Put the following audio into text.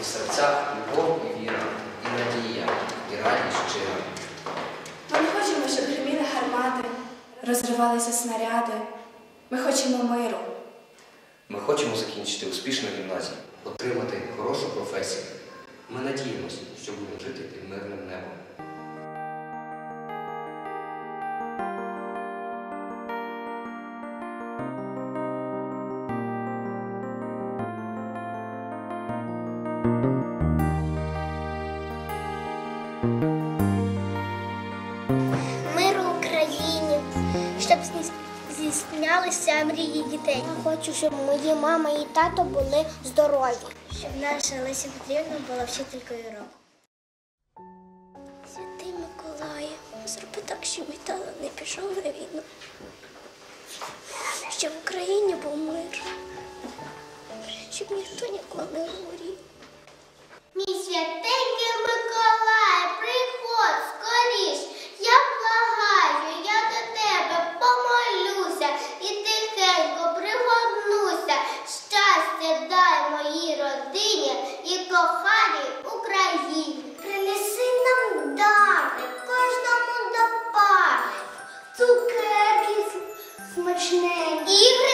і в серцях любов і віра, і надія, і радість щира. Ми не хочемо, щоб гриміли гармати, розривалися снаряди. Ми хочемо миру. Ми хочемо закінчити успішну гімназію, отримати хорошу професію. Миру Україні, щоб здійс- здійснялися мрії дітей. Я хочу, щоб мої мама і тато були здорові. Щоб наша Леся Петрівна була вчителькою року. Святий Миколає, зроби так, щоб мій тато не пішов на війну. Щоб в Україні був мир. Щоб ніхто ніколи не libre.